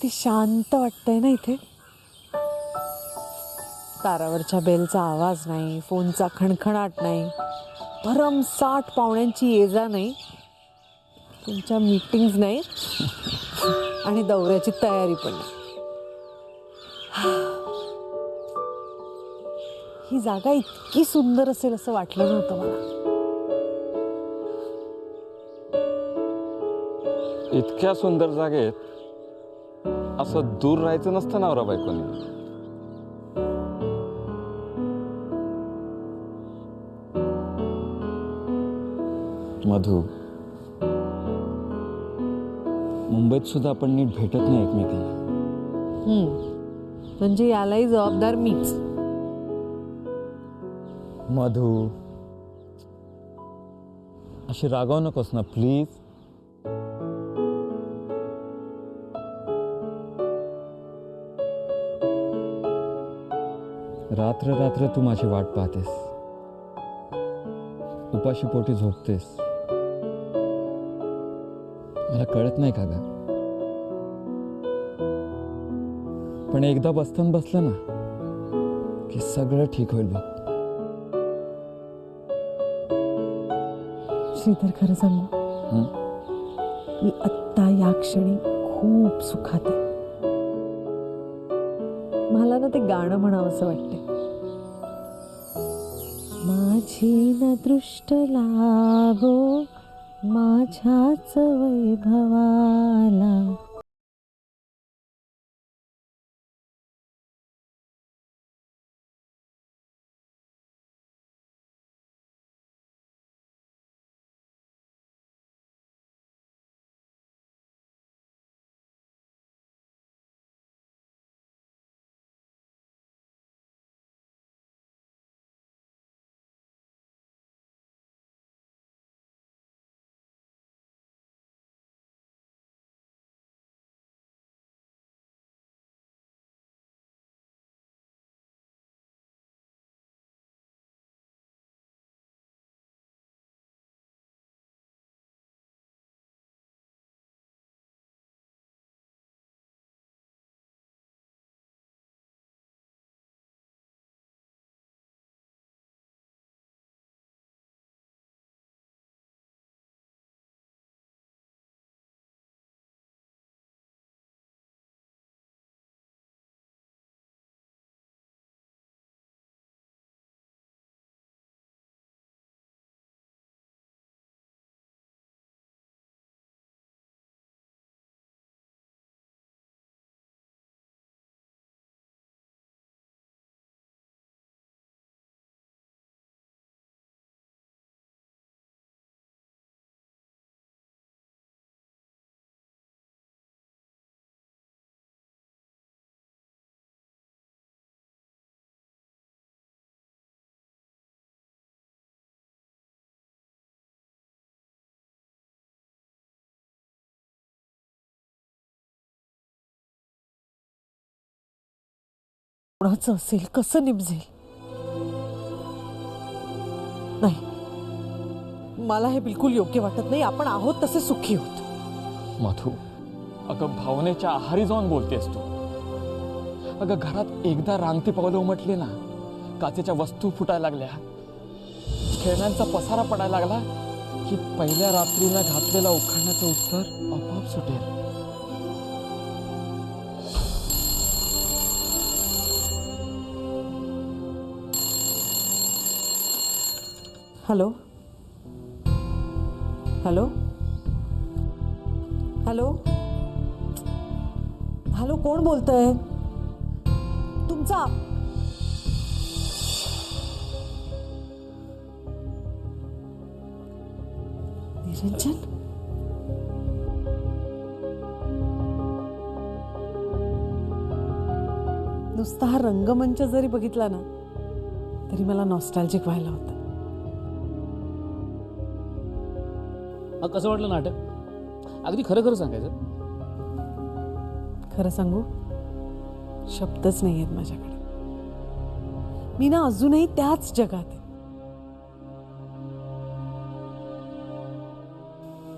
किती शांत वाटतंय ना इथे. तारावरच्या बेलचा आवाज नाही फोनचा खणखणाट नाही भरमसाठ पाहुण्यांची ये जा नाही तुमच्या मीटिंग्स नाही आणि दौऱ्याची तयारी पण नाही. ही जागा इतकी सुंदर असेल असं वाटलं नव्हतं मला. इतक्या सुंदर जागेत असं दूर राहायचं नसतं नवरा बायकोनी. मधू मुंबईत सुद्धा आपण नीट भेटत नाही एकमेकीला. हम्म. म्हणजे यालाही जबाबदार मीच. मधू अशी रागावू नकोस ना प्लीज. रात्र रात्र तू माझी वाट पाहतेस. उपाशी पोटी झोपतेस. मला कळत नाही का ग? पण एकदा बसताना बसलं ना की सगळं ठीक होईल बघ. श्रीधर खरं सांगू? मी आत्ता या क्षणी खूप सुखात आहे. मला ना ते गाणं म्हणावं असं वाटतंय. माझी न दृष्ट लागो माझ्याच वैभवाला कोणाचं असेल कसं निमजेल? नाही. मला हे बिलकुल योग्य वाटत नाही. आपण आहोत तसे सुखी होत. मधू अगं भावनेच्या आहारी जाऊन बोलतेस तू. अगं घरात एकदा रांगती पावलं उमटली ना काचेच्या वस्तू फुटायला लागल्या. खेळण्यांचा पसारा पडायला लागला की पहिल्या रात्रीनं घातलेला उखाण्याचं उत्तर आपोआप सुटेल. हॅलो हॅलो हॅलो हॅलो कोण बोलतंय? तुमचा? निरंजन? नुसता हा रंगमंच जरी बघितला ना तरी मला नॉस्टॅल्जिक व्हायला होतं. मग कसं वाटलं नाटक? अगदी खरं खरं सांगायचं. खरं सांगू? शब्दच नाही आहेत माझ्याकडे. मी ना अजूनही त्याच जगात आहे.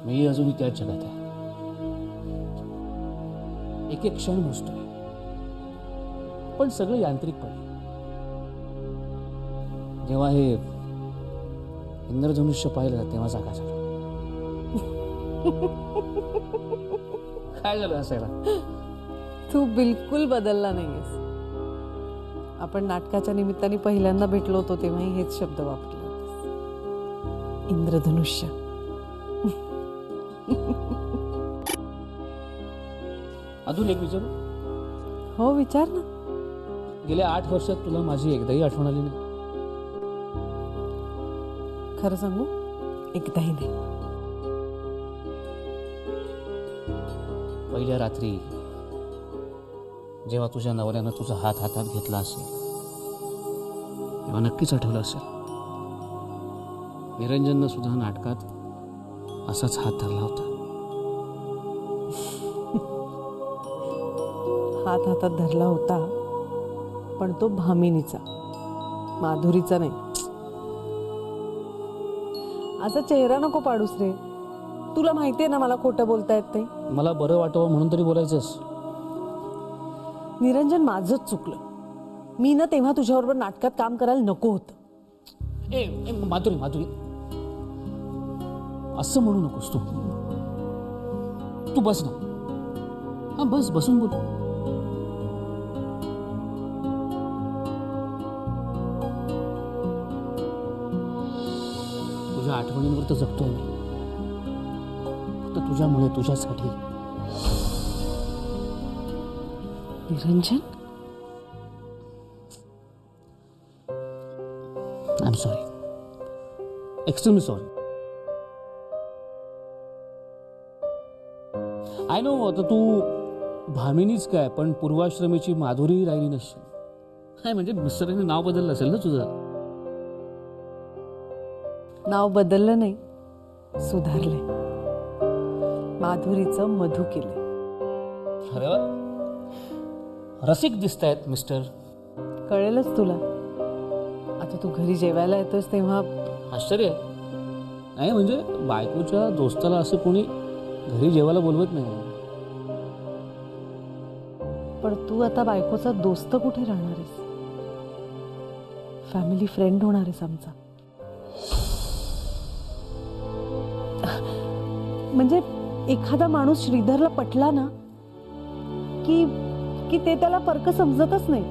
मी अजूनही त्याच जगात आहे. एक एक क्षण मोजतोय पण सगळं यांत्रिकपणे. जेव्हा हे इंद्रधनुष्य पाहिलं तेव्हा जागा झालो. काय झालं हसायला तू बिलकुल बदलला नाहीयेस. आपण नाटकाच्या निमित्ताने पहिल्यांदा भेटलो होतो तेव्हाही हेच शब्द वापरले इंद्रधनुष्य. अजून एक विचारू? हो विचार ना. गेल्या आठ वर्षात तुला माझी एकदाही आठवण आली नाही. खरं सांगू? एकदाही नाही. पहिल्या रात्री जेव्हा तुझ्या नवऱ्यानं तुझा हात हातात घेतला असेल तेव्हा नक्कीच आठवलं असेल. निरंजननं सुद्धा नाटकात असाच हात धरला होता. हात हातात धरला होता पण तो भामिनीचा माधुरीचा नाही. असा चेहरा नको पाडूस रे. तुला माहिती आहे ना मला खोटं बोलता येत नाही मला बरं वाटावं म्हणून तरी बोलायचंस. निरंजन माझंच चुकलं. मी ना तेव्हा तुझ्याबरोबर नाटकात काम करायला नको होतं. ए ए, माधुरी माधुरी. असं म्हणू नकोस तू. तू बस ना. हा बस बसून बोल. तुझ्या आठवणींवर तर जगतोय मी. तुझ्यामुळे तुझ्यासाठी. Niranjan? I am sorry extremely sorry I know आता तू भामिनीच काय पण पूर्वाश्रमीची माधुरी राहिली नसशील. काय म्हणजे मिस्टरांनी नाव बदललं असेल ना तुझं? नाव बदललं नाही सुधारलंय. माधुरीचं मधु केले अरे वा. रसिक दिसत आहेत मिस्टर. कळेलच तुला. आता तू घरी जेवायला येतोस तेव्हा. आश्चर्य. आहे. नाही म्हणजे बायकोच्या दोस्ताला असं कोणी घरी जेवायला बोलवत नाही. पण तू आता बायकोचा दोस्त कुठे राहणार आहेस? फॅमिली फ्रेंड होणार आहेस आमचा. म्हणजे एखादा माणूस श्रीधरला पटला ना की की ते त्याला परक समजतच नाही.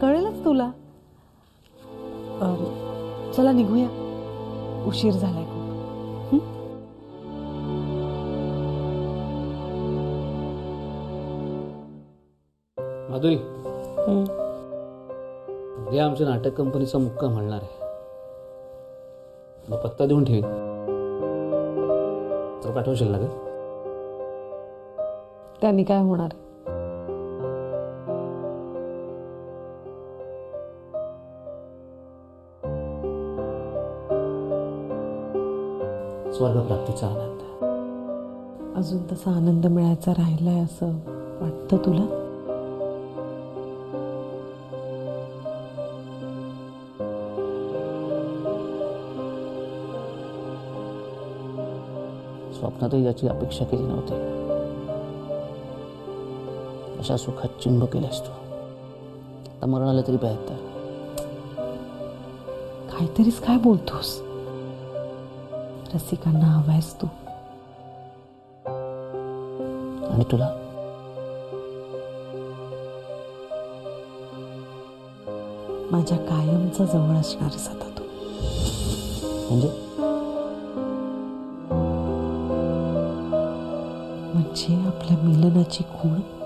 कळेलच तुला? चला निघूया. उशीर झालाय खूप. माधुरी. उद्या आमच्या नाटक कंपनीचा मुक्काम म्हणणार आहे. मग पत्ता देऊन ठेवी तर पाठवशील ना ग? त्यांनी काय होणार? स्वर्गप्राप्तीचा आनंद. अजून तसा आनंद मिळायचा राहिलाय असं वाटतं तुला? स्वप्नातही याची अपेक्षा केली नव्हती. अशा सुखात चिंब केल्यास तू आता मरण आलं तरी बेहत्तर. काहीतरीच काय बोलतोस? रसिकांना हवायस तू. आणि तुला? माझ्या कायमचा जवळ असणारच आता तू. म्हणजे? म्हणजे आपल्या मिलनाची खूण?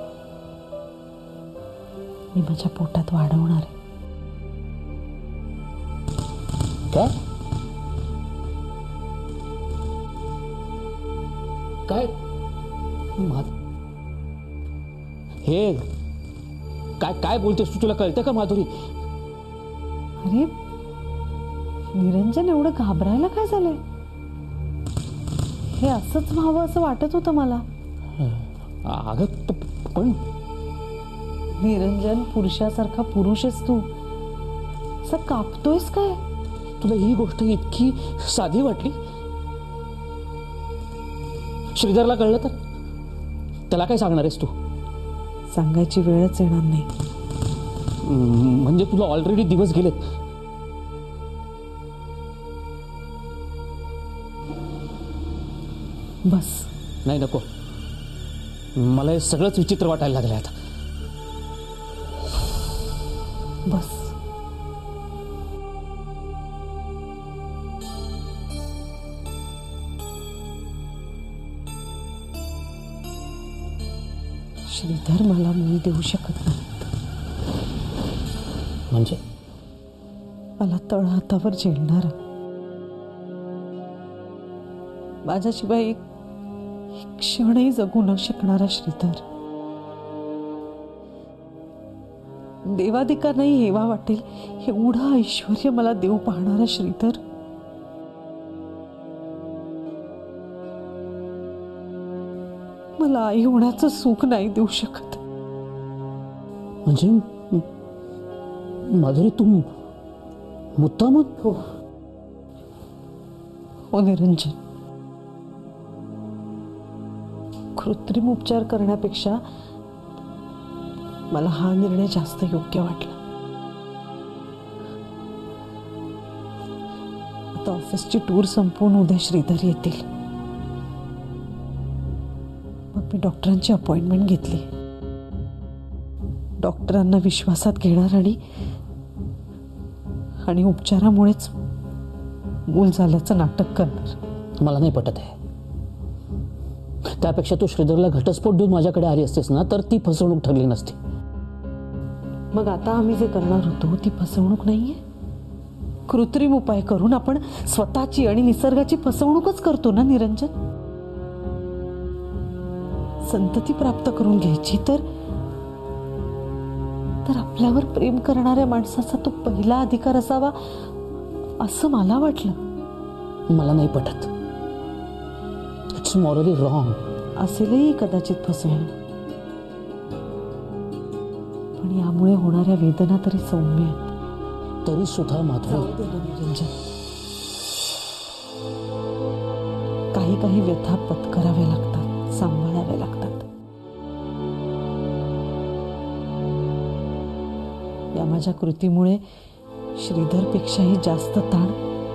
मी माझ्या पोटात वाढवणार आहे. काय? काय? हे काय काय बोलतेस तू? तुला कळतं का माधुरी? अरे निरंजन एवढं घाबरायला काय झालंय? हे असंच व्हावं असं वाटत होतं मला. अगं पण निरंजन पुरुषासारखा पुरुषच तू. असं कापतोयस काय? तुला ही गोष्ट इतकी साधी वाटली? श्रीधरला कळलं तर? त्याला काय सांगणार आहेस तू? सांगायची वेळच येणार नाही. म्हणजे तुला ऑलरेडी दिवस गेलेत. बस. नाही नको. मला हे सगळंच विचित्र वाटायला लागलं आता. बस. श्रीधर मला मूल देऊ शकत नाही. म्हणजे? मला तळहातावर झेलणार. माझ्याशिवाय एक क्षणही जगू न शकणारा श्रीधर. देवादिका नाही हेवा वाटेल. एवढं ऐश्वर मला देऊ पाहणारा श्रीधर. मला आई होण्याचं सुख नाही देऊ शकत. म्हणजे माधुरी तू मुद्दाम हो. हो निरंजन. कृत्रिम उपचार करण्यापेक्षा मला हा निर्णय जास्त योग्य वाटला. आता ऑफिसची टूर संपवून उद्या श्रीधर येतील. मग मी डॉक्टरांची अपॉइंटमेंट घेतली. डॉक्टरांना विश्वासात घेणार आणि आणि उपचारामुळेच मूल झाल्याचं नाटक करणार. मला नाही पटत आहे त्यापेक्षा तू श्रीधरला घटस्फोट देऊन माझ्याकडे आली असतेस ना तर ती फसवणूक ठरली नसती. मग आता आम्ही जे करणार होतो ती फसवणूक नाहीये? कृत्रिम उपाय करून आपण स्वतःची आणि निसर्गाची फसवणूकच करतो ना निरंजन? संतती प्राप्त करून घ्यायची तर तर आपल्यावर प्रेम करणाऱ्या माणसाचा तो पहिला अधिकार असावा असं मला वाटलं. मला नाही पटत. इट्स मॉरली रॉंग असेलही कदाचित फसवणूक. पण यामुळे होणाऱ्या वेदना तरी सौम्य आहेत. तरी सुद्धा निरंजन काही काही व्यथा पत्कराव्या लागतात सांभाळाव्या लागतात. या माझ्या कृतीमुळे श्रीधरपेक्षाही जास्त ताण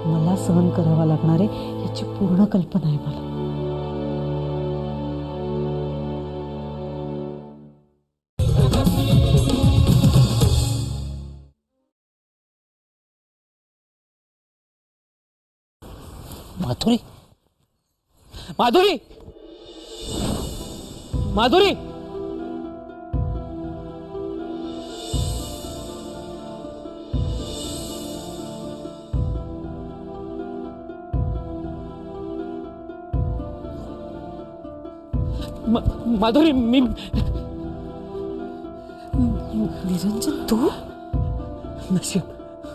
मला सहन करावा लागणार आहे याची पूर्ण कल्पना आहे मला. माधुरी? माधुरी? माधुरी? मा- माधुरी मी निरंजन तू? नशीब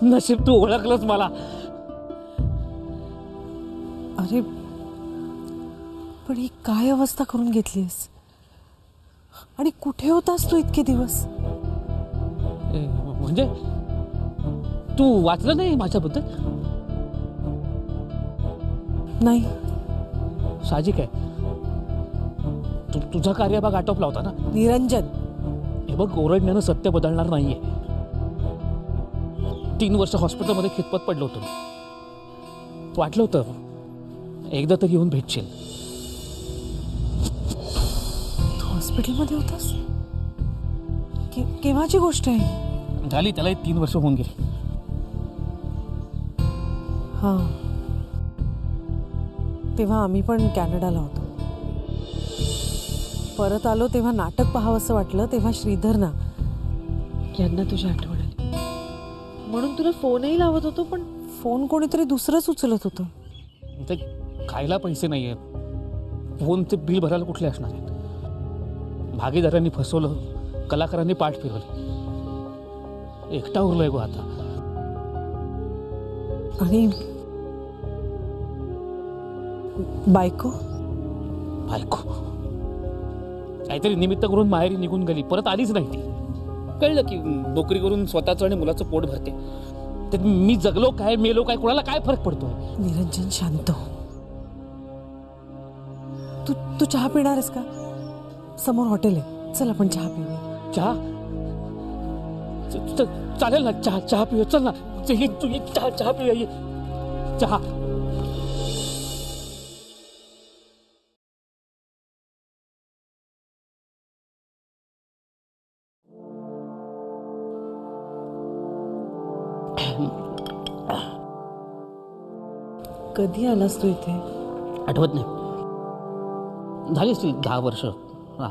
नशीब तू ओळखलंच मला. पण ही काय अवस्था करून घेतलीस आणि कुठे होतास तू इतके दिवस? म्हणजे? तू वाचलं नाही माझ्याबद्दल? नाही. साहजिक आहे. तु तुझा कार्यभाग आटोपला होता ना. निरंजन. हे बघ ओरडण्यानं सत्य बदलणार नाहीये. तीन वर्ष हॉस्पिटलमध्ये खितपत पडलो होतो. वाटलं होतं एकदा तरी येऊन भेटशील. हॉस्पिटलमध्ये होतास? के- केव्हाची गोष्ट आहे झाली त्यालाही तीन वर्ष होऊन गेली. हां. तेव्हा आम्ही पण कॅनडाला होतो. परत आलो तेव्हा नाटक पाहावंसं वाटलं तेव्हा श्रीधर ना यांना तुझी आठवण आली. म्हणून तुला फोनही लावत होतो पण फोन कोणीतरी दुसरंच उचलत होतं. ते खायला पैसे नाही आहेत फोनचे बिल भरायला कुठले असणार आहेत? भागीदारांनी फसवलं कलाकारांनी पाठ फिरवली. एकटा उरलोय गो आता. आणि बायको? बायको. काहीतरी निमित्त करून माहेरी निघून गेली परत आलीच नाही ती. कळलं की नोकरी करून स्वतःचं आणि मुलाचं पोट भरते. ते मी जगलो काय मेलो काय कोणाला काय फरक पडतोय? निरंजन शांत हो. तू तू चहा पिणार आहेस का? समोर हॉटेल आहे. चल आपण चहा पिऊया. चहा? च- च- चालेल ना चहा चहा पिऊ चल ना. च- ये- तू ये, चहा चहा पिऊया ये. चहा. कधी आलास तू इथे? आठवत नाही. झाली असतील दहा वर्ष. हा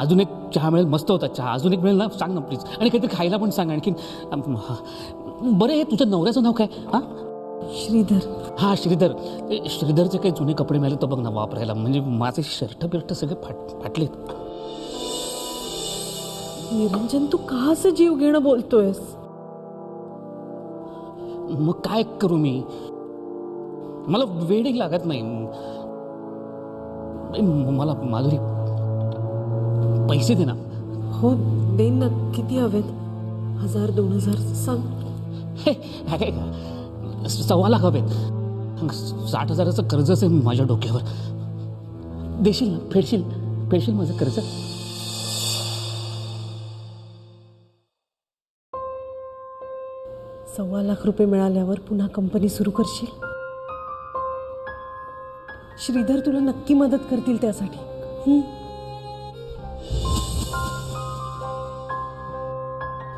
अजून एक चहा मिळेल. मस्त होता चहा. अजून एक मिळेल ना? सांग ना प्लीज आणि काहीतरी खायला पण सांग आणखीन. बरं हे तुझ्या नवऱ्याचं नाव काय? हा? श्रीधर. हा श्रीधर. ते श्रीधरचे काही जुने कपडे मिळाले तर बघ ना वापरायला. म्हणजे माझे शर्ट बिर्ट सगळे फाट फाटलेत. निरंजन तू का असं जीव घेणं बोलतोयस? मग काय करू मी? मला वेळही लागत नाही. मला माधुरी पैसे दे ना. हो देईन ना. किती हवेत? हजार दोन हजार सांग. हे, अरे, सव्वा लाख हवेत. साठ हजाराचं कर्जच आहे माझ्या डोक्यावर. देशील ना फेडशील फेडशील माझं कर्ज? सव्वा लाख रुपये मिळाल्यावर पुन्हा कंपनी सुरू करशील? श्रीधर तुला नक्की मदत करतील त्यासाठी?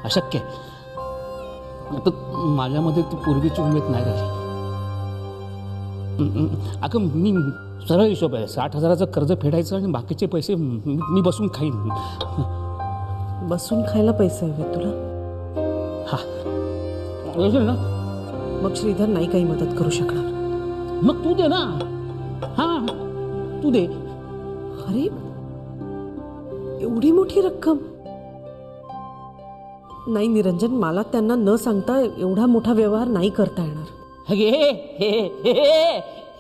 अशक्य. आता माझ्यामध्ये ती पूर्वीची उमेद नाही राहिली. अगं मी सरळ हिशोब आहे. साठ हजाराचं कर्ज फेडायचं आणि बाकीचे पैसे मी बसून खाईन. बसून खायला पैसे हवे तुला? हा. ना? मग श्रीधर नाही काही मदत करू शकणार. मग तू दे ना. हा तू दे. अरे एवढी मोठी रक्कम. नाही निरंजन मला त्यांना न सांगता एवढा मोठा व्यवहार नाही करता येणार. हे हे हे हे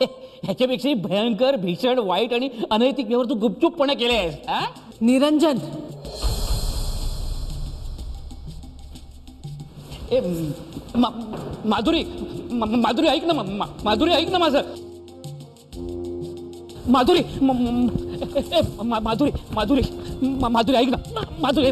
हे ह्याच्यापेक्षाही भयंकर भीषण वाईट आणि अनैतिक व्यवहार तू गुपचूपपणे केले आहेस हा? निरंजन. ए मा- माधुरी मा- माधुरी ऐक ना मा- मा- माधुरी ऐक ना माझं. माधुरी माधुरी माधुरी माधुरी ऐक ना. Madhuri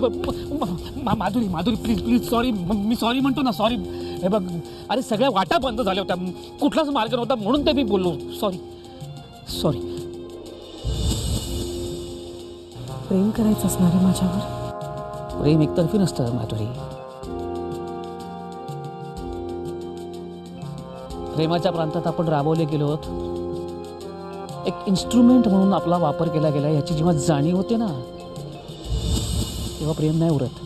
Madhuri Madhuri please please sorry me sorry म्हणतो ना सॉरी हे बघ अरे सगळ्या वाटा बंद झाल्या होत्या. कुठलाच मार्ग नव्हता म्हणून ते मी बोललो. सॉरी सॉरी प्रेम करायचं असणार आहे माझ्यावर? प्रेम एकतर्फी नसतं माधुरी. प्रेमाच्या प्रांतात आपण राबवले गेलो आहोत. एक इन्स्ट्रुमेंट म्हणून आपला वापर केला गेला याची जेव्हा जाणीव होते ना तेव्हा प्रेम नाही उरत.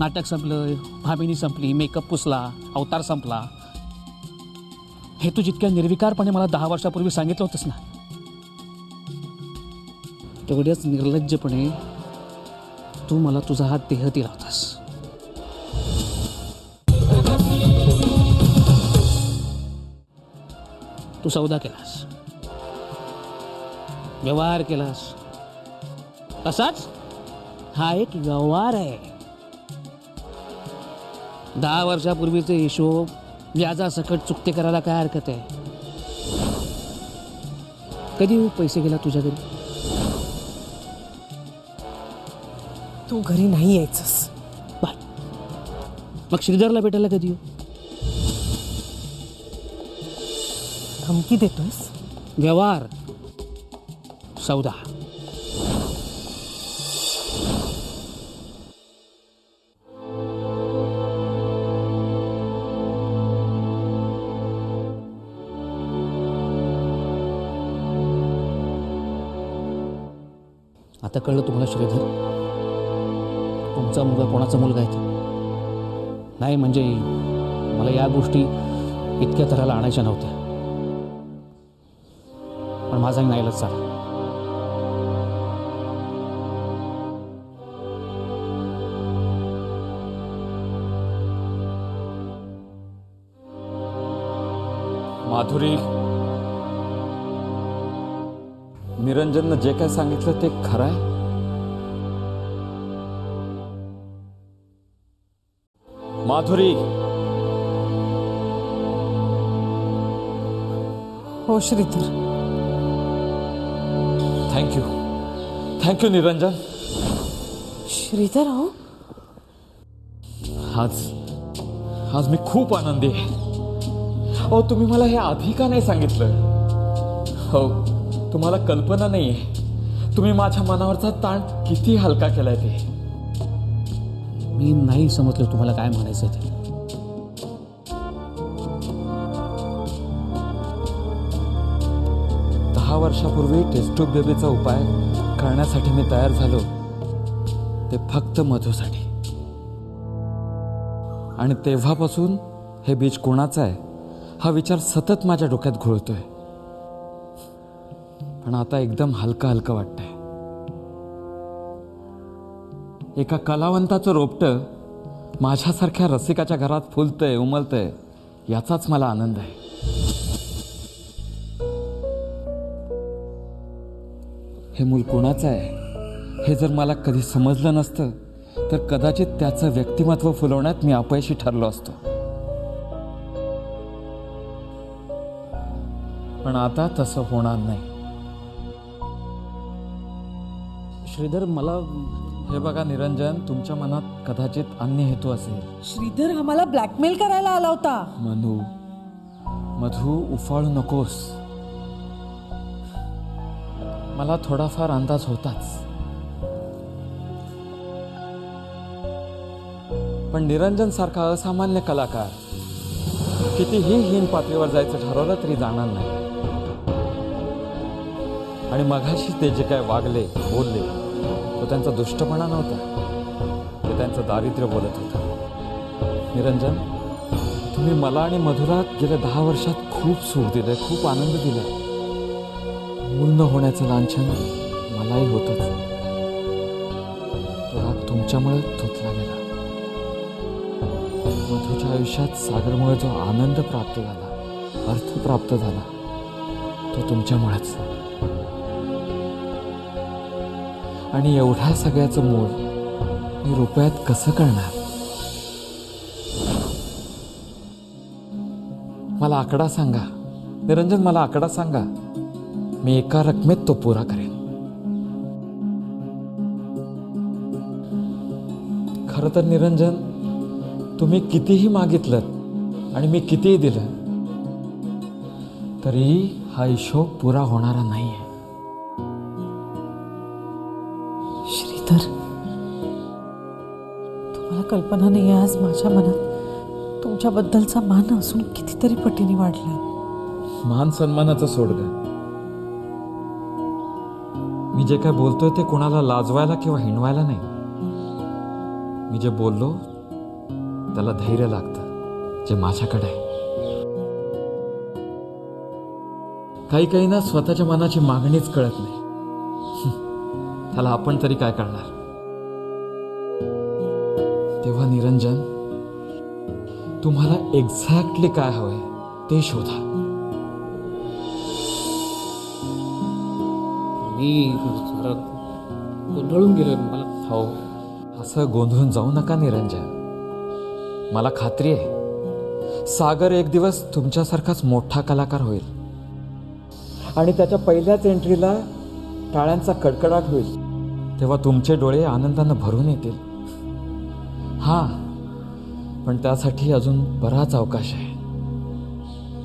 नाटक संपलं भामिनी संपली मेकअप पुसला अवतार संपला. हे तू जितक्या निर्विकारपणे मला दहा वर्षापूर्वी सांगितलं होतंस ना तेवढ्याच निर्लज्जपणे तू मला तुझा हात देह दिला होतास तू सौदा केलास. व्यवहार केलास. तसाच हा एक व्यवहार आहे. दहा वर्षापूर्वीचे हिशोब व्याजासकट चुकते करायला काय हरकत आहे? कधी पैसे गेला तुझ्या घरी? तू घरी नाही यायचंस. बाय. मग श्रीधरला भेटायला कधी येऊ? धमकी देतोयस? व्यवहार. सौदा आता कळलं तुम्हाला श्रीधर? तुमचा मुलगा कोणाचा मुलगा आहे ते? नाही म्हणजे मला या गोष्टी इतक्या तऱ्हेला आणायच्या नव्हत्या. माझा नाईलाच झाला. माधुरी निरंजननं जे काय सांगितलं ते खरं आहे? माधुरी! हो Shridhar. Thank you thank you Niranjan Shridhar हो आज आज मी खूप आनंदी आहे. अहो तुम्ही मला हे आधी का नाही सांगितलं? हो तुम्हाला कल्पना नाही आहे. तुम्ही माझ्या मनावरचा ताण किती हलका केलाय ते. मी नाही समजलं तुम्हाला काय म्हणायचं ते. वर्षापूर्वी टेस्टो बेबीचा उपाय करण्यासाठी मी तयार झालो. ते फक्त मधूसाठी. आणि तेव्हापासून हे बीज कोणाचं आहे हा विचार सतत माझ्या डोक्यात घोळतोय. पण आता एकदम हलका हलका वाटतंय. एका कलावंताचं रोपटं माझ्यासारख्या रसिकाच्या घरात फुलतंय उमलतंय याचाच मला आनंद आहे. हे मूल कोणाचं आहे? हे जर मला कधी समजलं नसतं तर कदाचित त्याचं व्यक्तिमत्व फुलवण्यात मी अपयशी ठरलो असतो. पण आता तसं होणार नाही. श्रीधर मला हे बघा निरंजन तुमच्या मनात कदाचित अन्य हेतू असेल. श्रीधर आम्हाला ब्लॅकमेल करायला आला होता. मनू मधू उफाळू नकोस. मला थोडाफार अंदाज होताच. पण निरंजन सारखा असामान्य कलाकार कितीही हीन पातळीवर जायचं ठरवलं तरी जाणार नाही. आणि मघाशी ते जे काय वागले बोलले तो त्यांचा दुष्टपणा नव्हता. ते त्यांचं दारिद्र्य बोलत होतं. निरंजन तुम्ही मला आणि मधुरात गेल्या दहा वर्षात खूप सुख दिलं खूप आनंद दिला पूर्ण होण्याचं लांछन मलाही होतच. तो राग तुमच्यामुळे धुतला गेला. मधूच्या आयुष्यात सागरमुळे जो आनंद प्राप्त झाला अर्थ प्राप्त झाला तो तुमच्यामुळेच. आणि एवढ्या सगळ्याचं मूळ मी रुपयात कसं करणार? मला आकडा सांगा. निरंजन मला आकडा सांगा. मी एका रकमेत तो पुरा करेन. खरं तर निरंजन तुम्ही कितीही मागितलं आणि मी कितीही दिलं तरी हा हिशोब पुरा होणारा नाहीये. श्रीधर तुम्हाला कल्पना नाही आहे आज माझ्या मनात तुमच्याबद्दलचा मान असून कितीतरी पटीने वाढलाय. मान सन्मानाचं सोड ग मी जे काय बोलतोय ते कोणाला लाजवायला किंवा हिणवायला नाही. मी जे बोललो त्याला धैर्य लागतं जे माझ्याकडे आहे. काही काही ना स्वतःच्या मनाची मागणीच कळत नाही. त्याला आपण तरी काय करणार? तेव्हा निरंजन तुम्हाला एक्झॅक्टली काय हवंय ते शोधा. मी जरा गोंधळून गेलो मला हो असं गोंधळून जाऊ नका निरंजन मला खात्री आहे सागर एक दिवस तुमच्यासारखाच मोठा कलाकार होईल आणि त्याच्या पहिल्याच एंट्रीला टाळ्यांचा कडकडाट होईल तेव्हा तुमचे डोळे आनंदानं भरून येतील हां पण त्यासाठी अजून बराच अवकाश आहे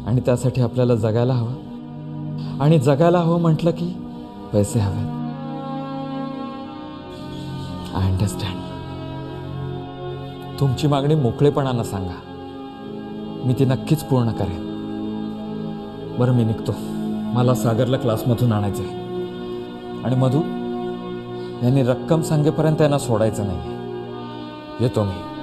आणि त्यासाठी आपल्याला जगायला हवं आणि जगायला हवं म्हटलं की पैसे हवे आय अंडरस्टँड तुमची मागणी मोकळेपणानं सांगा. मी ती नक्कीच पूर्ण करेन. बरं मी निघतो. मला सागरला क्लासमधून आणायचं आहे. आणि मधू यांनी रक्कम सांगेपर्यंत यांना सोडायचं नाही येतो मी.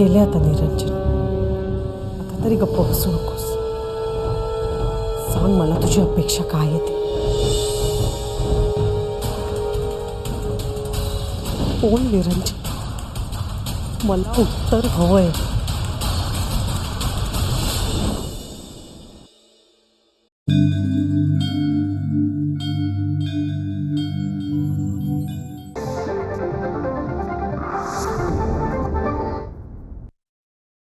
गेले आता निरंजन. आता तरी गप्प बसू नकोस. सांग मला तुझी अपेक्षा काय आहे ती. कोण निरंजन? मला उत्तर हवंय.